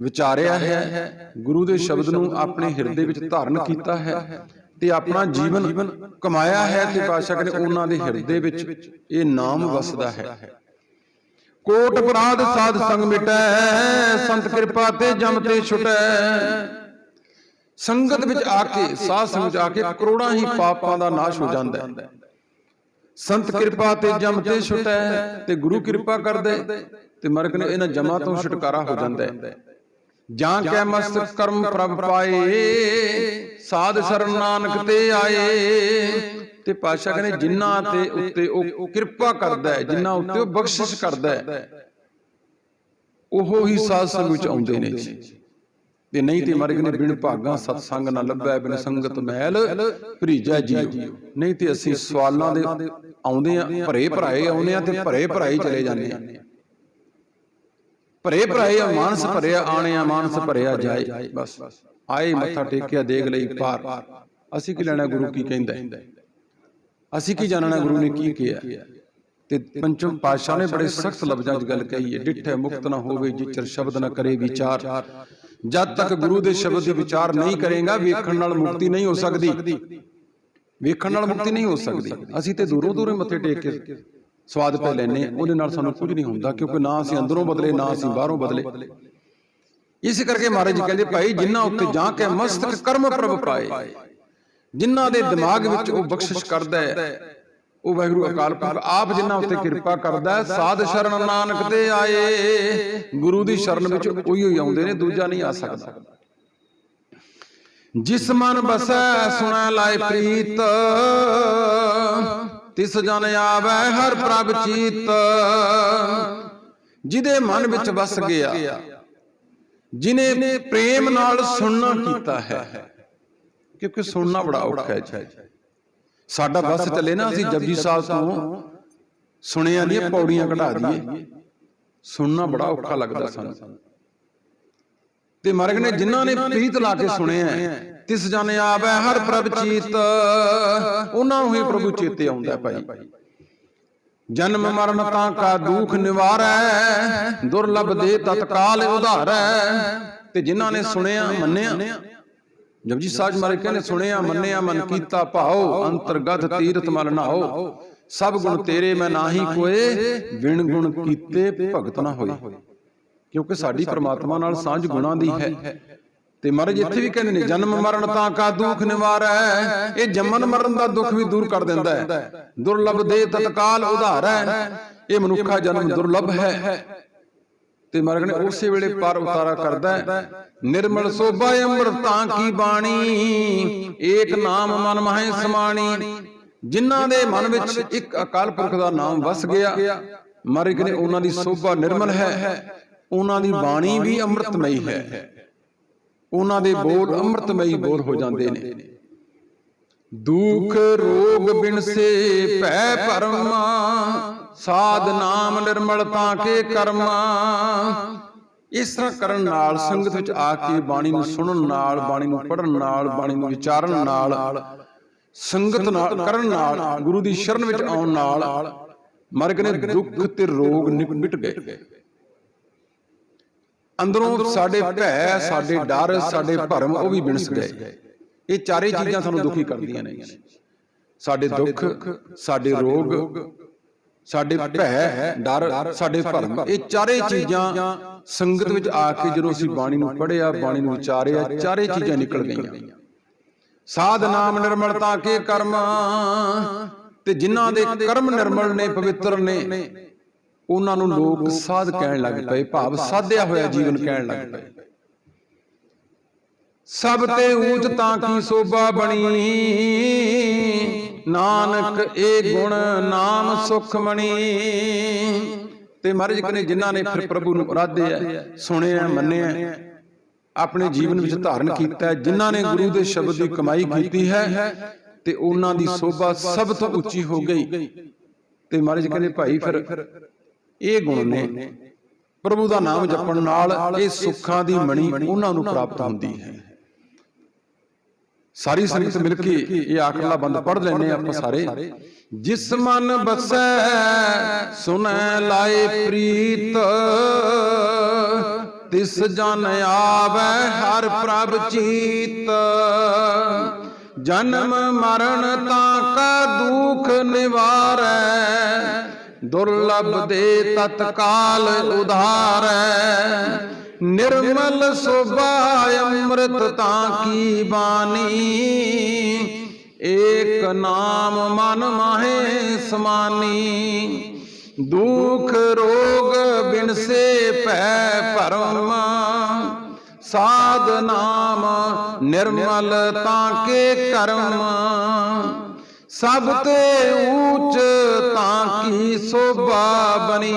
A: ਵਿਚਾਰਿਆ ਹੈ ਗੁਰੂ ਦੇ ਸ਼ਬਦ ਨੂੰ ਆਪਣੇ ਹਿਰਦੇ ਵਿੱਚ ਧਾਰਨ ਕੀਤਾ ਹੈ। ਤੇ ਆਪਣਾ ਜੀਵਨ ਕਮਾਇਆ ਹੈ ਤੇ ਪਾਸ਼ਾ ਕਹਿੰਦੇ ਉਹਨਾਂ ਦੇ ਹਿਰਦੇ ਵਿੱਚ ਇਹ ਨਾਮ ਵਸਦਾ ਹੈ। ਕੋਟ ਅਪਰਾਧ ਸਾਧ ਸੰਗ ਮਿਟੈ ਸੰਤ ਕਿਰਪਾ ਤੇ ਜਮ ਤੇ ਛੁਟੈ। ਸੰਗਤ ਵਿੱਚ ਆ ਕੇ ਸਾਧ ਵਿੱਚ ਆ ਕੇ ਕਰੋੜਾਂ ਹੀ ਪਾਪਾਂ ਦਾ ਨਾਸ਼ ਹੋ ਜਾਂਦਾ ਹੈ। ਸੰਤ ਕਿਰਪਾ ਤੇ ਜਮ ਤੇ ਛੁਟੈ ਤੇ ਗੁਰੂ ਕਿਰਪਾ ਕਰਦੇ ਤੇ ਮਰਗ ਨੇ ਇਹਨਾਂ ਜਮਾਂ ਤੋਂ ਛੁਟਕਾਰਾ ਹੋ। ਜਾਂਦਾ ਹੈ। ਜਾਂ ਕੈ ਮਸਤ ਕਰਮ ਪ੍ਰਭ ਪਾਏ ਸਾਧ ਸਰਣ ਨਾਨਕ ਤੇ ਆਏ। ਤੇ ਪਾਸ਼ਾ ਕਹਿੰਦੇ ਜਿਨ੍ਹਾਂ ਤੇ ਉੱਤੇ ਉਹ ਕਿਰਪਾ ਕਰਦਾ ਹੈ ਜਿਨ੍ਹਾਂ ਉੱਤੇ ਉਹ ਬਖਸ਼ਿਸ਼ ਕਰਦਾ ਹੈ। ਉਹ ਹੀ ਸਾਧ ਸੰਗ ਵਿੱਚ ਆਉਂਦੇ ਨੇ ਜੀ। ਤੇ ਨਹੀਂ ਤੇ ਮਰਗ ਨੇ ਬਿਨ ਭਾਗਾ ਸਤ ਸੰਗ ਨਾ ਲੱਭੈ ਬਿਨ ਸੰਗਤ ਮਹਿਲ ਭਰੀਜਾ ਜੀਉ। ਨਹੀਂ ਤੇ ਅਸੀਂ ਸਵਾਲਾਂ ਦੇ ਆਉਂਦੇ ਆ ਭਰੇ ਭਰਾਏ ਆਉਂਦੇ ਆ ਤੇ ਭਰੇ ਭਰਾਏ ਚਲੇ ਜਾਂਦੇ ਆ। ਭਰੇ ਭਰਾਏ ਆ ਮਾਨਸ ਭਰਿਆ ਆਣੇ ਆ ਮਾਨਸ ਭਰਿਆ ਜਾਏ ਬਸ। ਆਏ ਮੱਥਾ ਟੇਕਿਆ ਦੇਖ ਲਈ ਪਾਰ। ਅਸੀਂ ਕੀ ਲੈਣਾ ਗੁਰੂ ਕੀ ਕਹਿੰਦਾ? ਅਸੀਂ ਕੀ ਜਾਣਨਾ ਗੁਰੂ ਨੇ ਕੀ ਕਿਹਾ? ਤੇ ਪੰਚਮ ਪਾਤਸ਼ਾਹ ਨੇ ਬੜੇ ਸਖਤ ਲਫ਼ਜ਼ਾਂ 'ਚ ਗੱਲ ਕਹੀ ਹੈ ਡਿੱਠੇ ਮੁਕਤ ਨਾ ਹੋਵੇ ਜਿਚਰ ਸ਼ਬਦ ਨਾ ਕਰੇ ਵਿਚਾਰ। ਜਦ ਤੱਕ ਗੁਰੂ ਦੇ ਸ਼ਬਦ ਦੀ ਵਿਚਾਰ ਨਹੀਂ ਕਰੇਗਾ ਵੇਖਣ ਨਾਲ ਮੁਕਤੀ ਨਹੀਂ ਹੋ ਸਕਦੀ। ਵੇਖਣ ਨਾਲ ਮੁਕਤੀ ਨਹੀਂ ਹੋ ਸਕਦੀ। ਅਸੀਂ ਤੇ ਦੂਰੋਂ ਦੂਰੋਂ ਮੱਥੇ ਟੇਕ ਕੇ ਸਵਾਦ ਪੈ ਲੈਨੇ ਉਹਦੇ ਨਾਲ ਸਾਨੂੰ ਕੁਝ ਨਹੀਂ ਹੁੰਦਾ ਕਿਉਂਕਿ ਨਾ ਅਸੀਂ ਅੰਦਰੋਂ ਬਦਲੇ ਨਾ ਅਸੀਂ ਬਾਹਰੋਂ ਬਦਲੇ। ਇਸ ਕਰਕੇ ਮਹਾਰਾਜ ਜੀ ਕਹਿੰਦੇ ਭਾਈ ਜਿਨ੍ਹਾਂ ਉੱਤੇ ਜਾਂ ਕੇ ਮਸਤਕ ਕਰਮ ਪ੍ਰਭ ਪਾਏ ਜਿਨ੍ਹਾਂ ਦੇ ਦਿਮਾਗ ਵਿੱਚ ਉਹ ਬਖਸ਼ਿਸ਼ ਕਰਦਾ ਹੈ ਉਹ ਵਾਹਿਗੁਰੂ ਅਕਾਲ ਪੁਰਖ ਆਪ ਜਿਨ੍ਹਾਂ ਉੱਤੇ ਕਿਰਪਾ ਕਰਦਾ ਸਾਧ ਸ਼ਰਨ ਨਾਨਕ ਤੇ ਆਏ। ਗੁਰੂ ਦੀ ਸ਼ਰਨ ਵਿੱਚ ਉਹੀ ਹੀ ਆਉਂਦੇ ਨੇ ਦੂਜਾ ਨਹੀਂ ਆ ਸਕਦਾ। ਜਿਸ ਮਨ ਬਸੈ ਸੁਣੈ ਲਾਇ ਪ੍ਰੀਤ। ਤਿਸ ਜਨ ਆਵੈ ਹਰ ਪ੍ਰਭ ਚੀਤ ਜਿਹਦੇ ਮਨ ਵਿੱਚ ਵਸ ਗਿਆ ਜਿਨੇ ਪ੍ਰੇਮ ਨਾਲ ਸੁਣਨਾ ਕੀਤਾ ਹੈ ਕਿਉਂਕਿ ਸੁਣਨਾ ਬੜਾ ਔਖਾ ਹੈ ਸਾਡਾ ਬਸ ਚੱਲੇ ਨਾ ਅਸੀਂ ਜਪਜੀ ਸਾਹਿਬ ਤੋਂ ਸੁਣਿਆ ਦੀਆਂ ਪੌੜੀਆਂ ਘਟਾ ਦਈਏ। ਸੁਣਨਾ ਬੜਾ ਔਖਾ ਲੱਗਦਾ ਸਾਨੂੰ। ਤੇ ਮਰਗ ਨੇ ਜਿਨ੍ਹਾਂ ਨੇ ਪ੍ਰੀਤ ਲਾ ਕੇ ਸੁਣਿਆ ਹੈ, ਤਿਸ ਜਨ ਆਵੈ ਹਰ ਪ੍ਰਭ ਚੀਤ। ਉਹਨਾਂ ਨੂੰ ਹੀ ਪ੍ਰਭੂ ਚੇਤੇ ਆਉਂਦਾ ਭਾਈ। ਜਨਮ ਮਰਨ ਤਾਂ ਕਾ ਦੁਖ ਨਿਵਾਰੈ, ਦੁਰਲਭ ਦੇ ਤਤਕਾਲ ਉਧਾਰੈ। ਤੇ ਜਿਨ੍ਹਾਂ ਨੇ ਸੁਣਿਆ, ਮੰਨਿਆ। ਜਪਜੀ ਸਾਹਿਬ ਮਾਰੇ ਕਹਿੰਦੇ, ਸੁਣਿਆ, ਮੰਨਿਆ, ਮਨ ਕੀਤਾ ਭਾਉ, ਅੰਤਰਗਤ ਤੀਰਤ ਮਲ ਨਾਓ ਸਭ ਗੁਣ ਤੇਰੇ ਮੈਂ ਨਾਹੀ ਕੋਏ, ਵਿਣ ਗੁਣ ਕੀਤੇ ਭਗਤ ਨਾ ਹੋਏ। ਕਿਉਂਕਿ ਸਾਡੀ ਪ੍ਰਮਾਤਮਾ ਨਾਲ ਸਾਂਝ ਗੁਣਾਂ ਦੀ ਹੈ। ਤੇ ਮਹਾਰਾਜ ਇੱਥੇ ਵੀ ਕਹਿੰਦੇ ਨੇ, ਜਨਮ ਮਰਨ ਤਾਂ ਕਾ ਦੁਖ ਨਿਵਾਰੈ। ਇਹ ਜੰਮਨ ਮਰਨ ਦਾ ਦੁੱਖ ਵੀ ਦੂਰ ਕਰ ਦਿੰਦਾ ਹੈ। ਦੁਰਲਭ ਦੇ ਤਤਕਾਲ ਉਧਾਰੈ। ਇਹ ਮਨੁੱਖਾ ਜਨਮ ਦੁਰਲਭ ਹੈ। ਤੇ ਮਰਗ ਨੇ ਉਸੇ ਵੇਲੇ ਪਰ ਉਤਾਰਾ ਕਰਦਾ ਨਿਰਮਲ ਸੋਭਾ ਅੰਮ੍ਰਿਤਾਂ ਕੀ ਬਾਣੀ? ਏਕ ਨਾਮ ਮਨ ਮਹਿ ਸਮਾਣੀ। ਜਿਨ੍ਹਾਂ ਦੇ ਮਨ ਵਿੱਚ ਇੱਕ ਅਕਾਲ ਪੁਰਖ ਦਾ ਨਾਮ ਵਸ ਗਿਆ ਮਰਗ ਨੇ ਉਹਨਾਂ ਦੀ ਸੋਭਾ ਨਿਰਮਲ ਹੈ। ਉਹਨਾਂ ਦੀ ਬਾਣੀ ਵੀ ਅੰਮ੍ਰਿਤਮਈ ਹੈ। ਉਹਨਾਂ ਦੇ ਬੋਲ ਅੰਮ੍ਰਿਤਮਈ ਬੋਲ ਹੋ ਜਾਂਦੇ ਨੇ। ਦੁਖ ਰੋਗ ਬਿਨਸੇ ਭੈ ਪਰਮਾ ਸਾਧ ਨਾਮ ਨਿਰਮਲਤਾ ਕੇ ਕਰਮਾ। ਇਸ ਤਰ੍ਹਾਂ ਕਰਨ ਨਾਲ ਸੰਗਤ ਵਿੱਚ ਆ ਕੇ ਬਾਣੀ ਨੂੰ ਸੁਣਨ ਨਾਲ ਬਾਣੀ ਨੂੰ ਪੜਨ ਨਾਲ ਬਾਣੀ ਨੂੰ ਵਿਚਾਰਨ ਨਾਲ ਸੰਗਤ ਨਾਲ ਕਰਨ ਨਾਲ ਗੁਰੂ ਦੀ ਸ਼ਰਨ ਵਿੱਚ ਆਉਣ ਨਾਲ ਮਰਗ ਨੇ ਦੁੱਖ ਤੇ ਰੋਗ ਨਿਕਟ ਗਏ। ਅੰਦਰੋਂ ਸਾਡੇ ਭੈ ਸਾਡੇ ਡਰ ਸਾਡੇ ਭਰਮ ਉਹ ਵੀ ਬਿਨਸ ਗਏ। ਇਹ ਚਾਰੇ ਚੀਜ਼ਾਂ ਸਾਨੂੰ ਦੁਖੀ ਕਰਦੀਆਂ ਨੇ ਸਾਡੇ ਦੁੱਖ ਸਾਡੇ ਰੋਗ ਸਾਡੇ ਭੈ ਡਰ ਸਾਡੇ ਭਰਮ। ਇਹ ਚਾਰੇ ਚੀਜ਼ਾਂ ਸੰਗਤ ਵਿੱਚ ਆ ਕੇ ਜਦੋਂ ਅਸੀਂ ਬਾਣੀ ਨੂੰ ਪੜ੍ਹਿਆ ਬਾਣੀ ਨੂੰ ਵਿਚਾਰਿਆ ਚਾਰੇ ਚੀਜ਼ਾਂ ਨਿਕਲ ਗਈਆਂ। ਸਾਧ ਨਾਮ ਨਿਰਮਲਤਾ ਕੇ ਕਰਮ ਤੇ ਜਿਨ੍ਹਾਂ ਦੇ ਕਰਮ ਨਿਰਮਲ ਨੇ। ਪਵਿੱਤਰ ਨੇ। ਉਹਨਾਂ ਨੂੰ ਲੋਕ ਸਾਧ ਕਹਿਣ ਲੱਗ ਪਏ ਭਾਵ ਸਾਧਿਆ ਹੋਇਆ ਜੀਵਨ ਕਹਿਣ ਲੱਗ ਪਏ। ਸਭ ਤੇ ਊਚ ਤਾਂ ਕੀ ਸੋਭਾ ਬਣੀ? ਨਾਨਕ ਇਹ ਗੁਣ ਨਾਮ ਸੁਖ ਮਣੀ ਤੇ ਮਹਾਰਾਜ ਕਹਿੰਦੇ ਜਿਨ੍ਹਾਂ ਨੇ ਫਿਰ ਪ੍ਰਭੂ ਨੂੰ ਅਰਾਧਿਆ ਸੁਣਿਆ ਮੰਨਿਆ ਆਪਣੇ ਜੀਵਨ ਵਿੱਚ ਧਾਰਨ ਕੀਤਾ ਹੈ, ਜਿਨ੍ਹਾਂ ਨੇ ਗੁਰੂ ਦੇ ਸ਼ਬਦ ਦੀ ਕਮਾਈ ਕੀਤੀ ਹੈ ਤੇ ਉਹਨਾਂ ਦੀ ਸੋਭਾ ਸਭ ਤੋਂ ਉੱਚੀ ਹੋ ਗਈ। ਤੇ ਮਹਾਰਾਜ ਕਹਿੰਦੇ ਭਾਈ ਫਿਰ ਇਹ ਗੁਣ ਨੇ। ਪ੍ਰਭੂ ਦਾ ਨਾਮ ਜਪਣ ਨਾਲ ਇਹ ਸੁੱਖਾਂ ਦੀ ਮਣੀ ਉਹਨਾਂ ਨੂੰ ਪ੍ਰਾਪਤ ਹੁੰਦੀ ਹੈ। ਸਾਰੀ ਸੰਗਤ ਮਿਲ ਕੇ ਇਹ ਆਖਰਲਾ ਬੰਦ ਪੜ ਲੈਨੇ ਆਪਾਂ ਸਾਰੇ। ਜਿਸ ਮਨ ਬਸੈ ਸੁਨੈ ਲਾਏ ਪ੍ਰੀਤ। ਤਿਸ ਜਨ ਆਵੈ ਹਰ ਪ੍ਰਭ ਚੀਤ। ਜਨਮ ਮਰਨ ਤਾਂ ਕਾ ਦੁਖ ਨਿਵਾਰੈ। ਦੁਰਲਭ ਦੇ ਤਤਕਾਲ ਉਧਾਰੈ। ਨਿਰਮਲ ਸੁਭਾ ਅੰਮ੍ਰਿਤ ਤਾਂ ਕੀ ਬਾਣੀ। ਏਕ ਨਾਮ ਮਨ ਮਾਹੇ ਸਮਾਨੀ। ਦੁਖ ਰੋਗ ਬਿਨਸੇ ਭੈ ਭਰਮ। ਸਾਧ ਨਾਮ ਨਿਰਮਲ ਤਾਂ ਕੇ ਕਰਮ। ਸਭ ਤੇ ਊਚ ਤਾਂ ਕੀ ਸੋਭਾ ਬਣੀ?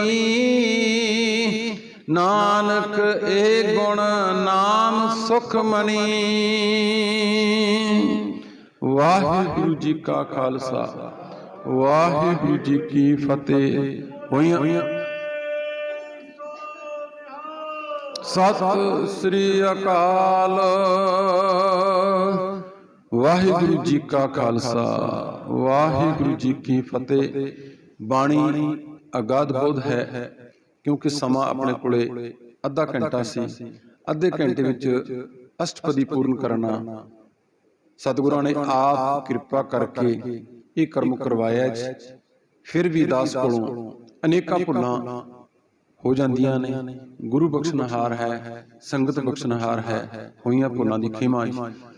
A: ਨਾਨਕ ਇਹ ਗੁਣ ਨਾਮ ਸੁਖ ਮਣੀ। ਵਾਹਿਗੁਰੂ ਜੀ ਕਾ ਖਾਲਸਾ। ਵਾਹਿਗੁਰੂ ਜੀ ਕੀ ਫਤਿਹ। ਹੋਈਆਂ। ਸਤਿ ਸ੍ਰੀ ਅਕਾਲ। ਵਾਹਿਗੁਰੂ ਜੀ ਕਾ ਖਾਲਸਾ। ਵਾਹਿਗੁਰੂ ਜੀ ਕੀ ਫਤਿਹ। ਬਾਣੀ ਅਗਾਧ ਬੋਧ ਹੈ ਕਿਉਂਕਿ ਸਮਾਂ ਆਪਣੇ ਕੋਲੇ ਅੱਧਾ ਘੰਟਾ ਸੀ। ਅੱਧੇ ਘੰਟੇ ਵਿੱਚ ਅਸ਼ਟਪਦੀ ਪੂਰਨ ਕਰਨਾ। ਸਤਿਗੁਰਾਂ ਨੇ ਆਪ ਕਿਰਪਾ ਕਰਕੇ ਇਹ ਕਰਮ ਕਰਵਾਇਆ ਜੀ। ਫਿਰ ਵੀ ਦਾਸ ਕੋਲੋਂ ਅਨੇਕਾਂ ਭੁੱਲਾਂ ਹੋ ਜਾਂਦੀਆਂ ਨੇ। ਗੁਰੂ ਬਖਸ਼ਣਹਾਰ ਹੈ ਸੰਗਤ ਬਖਸ਼ਣਹਾਰ ਹੈ ਹੋਈਆਂ ਭੁੱਲਾਂ ਦੀ ਖਿਮਾ ਜੀ